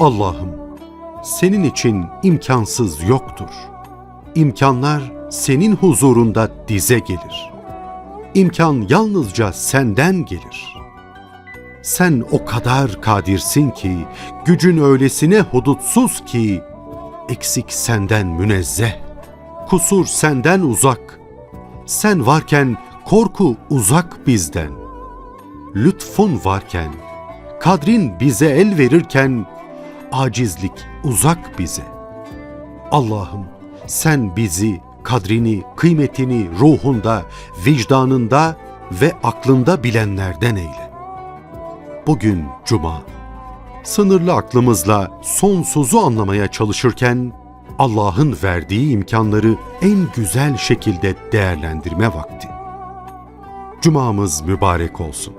Allah'ım, senin için imkansız yoktur. İmkanlar senin huzurunda dize gelir. İmkan yalnızca senden gelir. Sen o kadar kadirsin ki, gücün öylesine hudutsuz ki, eksik senden münezzeh, kusur senden uzak. Sen varken korku uzak bizden. Lütfun varken, kadrin bize el verirken, acizlik uzak bize. Allah'ım sen bizi kadrini, kıymetini ruhunda, vicdanında ve aklında bilenlerden eyle. Bugün cuma. Sınırlı aklımızla sonsuzu anlamaya çalışırken Allah'ın verdiği imkanları en güzel şekilde değerlendirme vakti. Cumamız mübarek olsun.